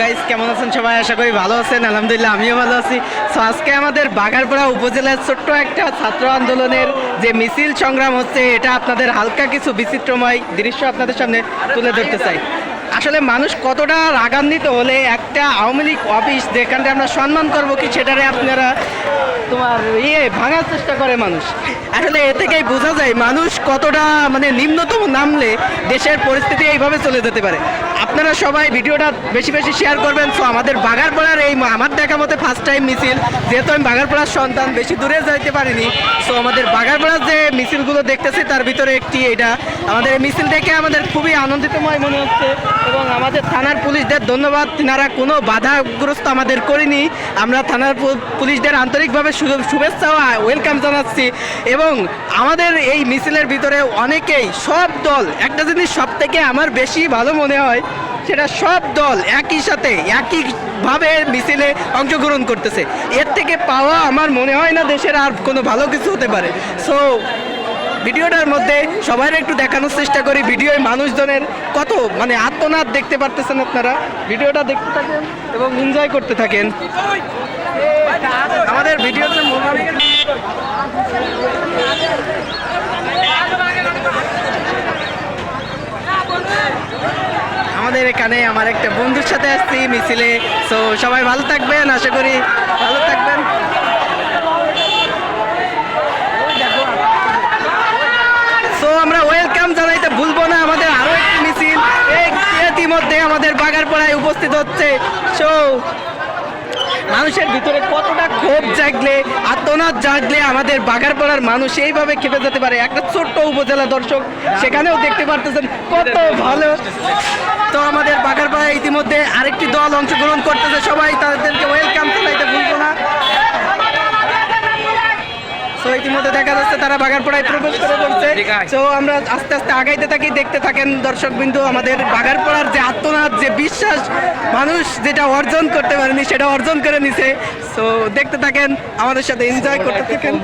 Guys কেমন আছেন সবাই? আশা করি ভালো আছেন। আলহামদুলিল্লাহ, আমিও ভালো আছি। সো আজকে আমাদের বাগারপাড়া উপজেলার ছোট্ট একটা ছাত্র আন্দোলনের যে মিছিল সংগ্রাম হচ্ছে, এটা আপনাদের হালকা কিছু বিচিত্রময় দৃশ্য আপনাদের সামনে তুলে ধরতে চাই। আসলে মানুষ কতটা রাগান্বিত হলে একটা আওয়ামী লীগ অফিস যেখানটা আমরা সম্মান করব কি সেটারে আপনারা তোমার ইয়ে ভাঙার চেষ্টা করে মানুষ? আসলে এ থেকেই বোঝা যায়, মানুষ কতটা মানে নিম্নতম নামলে দেশের পরিস্থিতি এইভাবে চলে যেতে পারে। আপনারা সবাই ভিডিওটা বেশি বেশি শেয়ার করবেন। সো আমাদের বাগারপাড়ার এই আমার দেখা মতে ফার্স্ট টাইম মিছিল। যেহেতু আমি বাগারপাড়ার সন্তান, বেশি দূরে যাইতে পারিনি। সো আমাদের বাগারপাড়ার যে মিছিলগুলো দেখতেছি, তার ভিতরে একটি এটা আমাদের এই মিছিল দেখে আমাদের খুবই আনন্দিতময় মনে হচ্ছে এবং আমাদের থানার পুলিশদের ধন্যবাদ। তিনারা কোনো বাধাগ্রস্ত আমাদের করিনি। আমরা থানার পুলিশদের আন্তরিকভাবে শুভেচ্ছা ওয়েলকাম জানাচ্ছি। এবং আমাদের এই মিছিলের ভিতরে অনেকেই, সব দল, একটা জিনিস সব থেকে আমার বেশি ভালো মনে হয় সেটা সব দল একই সাথে একইভাবে মিছিলে অংশগ্রহণ করতেছে। এর থেকে পাওয়া আমার মনে হয় না দেশের আর কোনো ভালো কিছু হতে পারে। সো ভিডিওটার মধ্যে সবাই একটু দেখানোর চেষ্টা করি, ভিডিওয় মানুষজনের কত মানে আত্মনাদ দেখতে পারতেছেন আপনারা? ভিডিওটা দেখতে থাকেন এবং এনজয় করতে থাকেন। আমাদের ভিডিওতে আমাদের এখানে আমার একটা বন্ধুর সাথে আসছি, মিছিলে। সো সবাই ভালো থাকবেন, আশা করি ভালো থাকবেন। সো আমরা ওয়েলকাম জানাইতে ভুলবো না, আমাদের আরও একটি মিছিল। ইতিমধ্যে আমাদের বাগারপাড়ায় উপস্থিত হচ্ছে। সো মানুষের ভিতরে কতটা ক্ষোভ জাগলে আত্মনাদ জাগলে আমাদের বাগারপাড়ার মানুষ এইভাবে খেপে যেতে পারে। একটা ছোট্ট উপজেলা দর্শক সেখানেও দেখতে পারতেছেন কত ভালো। তো আমাদের বাগারপাড়ায় ইতিমধ্যে আরেকটি দল অংশগ্রহণ করতেছে। সবাই তাদেরকে ওয়েলকাম জানাইতে ভুলবো না। সো ইতিমধ্যে দেখা যাচ্ছে তারা বাগারপাড়ায় প্রবেশ করে পড়ছে তো আমরা আস্তে আস্তে আগাইতে থাকি, দেখতে থাকেন দর্শক বিন্দু আমাদের বাগারপাড়ার যে আত্মনাদ যে বিশ্বাস, মানুষ যেটা অর্জন করতে পারেনি, সেটা অর্জন করে নিছে। সো দেখতে থাকেন, আমাদের সাথে এনজয় করতে থাকেন।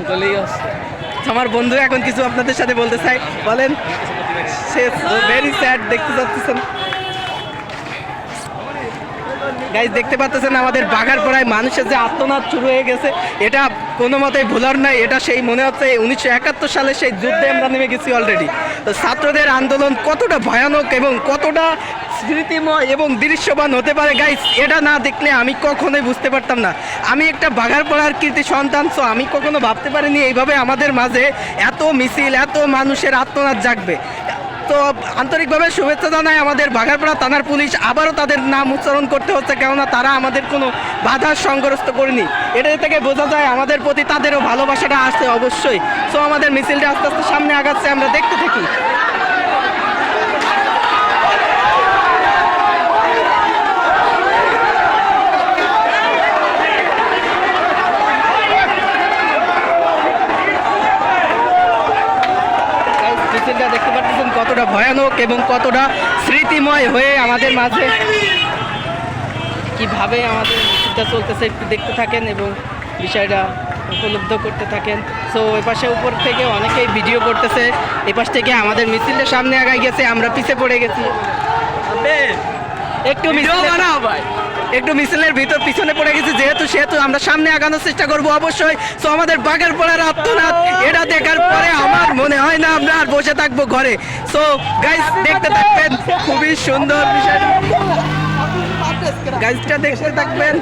আমার বন্ধু এখন কিছু আপনাদের সাথে বলতে চাই। বলেন, সে ভেরি স্যাড দেখতে যাচ্ছেন গাইজ দেখতে পাচ্ছেন আমাদের বাগারপাড়ায় মানুষের যে আত্মনাদ শুরু হয়ে গেছে। এটা কোনো মতেই ভোলার নাই এটা সেই মনে হচ্ছে উনিশশো একাত্তর সালে সেই যুদ্ধে আমরা নেমে গেছি অলরেডি তো ছাত্রদের আন্দোলন কতটা ভয়ানক এবং কতটা স্মৃতিময় এবং দৃশ্যবান হতে পারে গাইজ এটা না দেখলে আমি কখনোই বুঝতে পারতাম না। আমি একটা বাগারপাড়ার কীর্তি সন্তান তো আমি কখনো ভাবতে পারিনি এইভাবে আমাদের মাঝে এত মিছিল, এত মানুষের আত্মনাদ জাগবে। তো আন্তরিকভাবে শুভেচ্ছা জানাই আমাদের বাঘারপাড়া থানার পুলিশ। আবারও তাদের নাম উচ্চারণ করতে হচ্ছে, কেননা তারা আমাদের কোনো বাধা সংগ্রস্ত করেনি। এটা থেকে বোঝা যায় আমাদের প্রতি তাদেরও ভালোবাসাটা আসছে অবশ্যই। সো আমাদের মিছিলটা আস্তে আস্তে সামনে আগাচ্ছে, আমরা দেখতে থাকি Guys, মিছিলটা দেখতে পাচ্ছেন কতটা ভয়ানক এবং কতটা স্মৃতিময় হয়ে আমাদের মাঝে কীভাবে আমাদের মিছিলটা চলতেছে একটু দেখতে থাকেন এবং বিষয়টা উপলব্ধ করতে থাকেন। সো ওই পাশে উপর থেকে অনেকেই ভিডিও করতেছে। এই পাশ থেকে আমাদের মিছিলটা সামনে আগায় গেছে আমরা পিছে পড়ে গেছি। একটু মিছিল বানাও ভাই। একটু মিছিলের ভিতর পিছনে পড়ে গেছি যেহেতু সেহেতু আমরা সামনে আগানোর চেষ্টা করব অবশ্যই। সো আমাদের বাগের পড়ার আত্মনাথ এটা দেখার পরে আমার মনে হয় না আমরা আর বসে থাকব ঘরে। সো গাইস দেখতে থাকবেন। খুবই সুন্দর বিষয় গাইসটা দেখতে থাকবেন।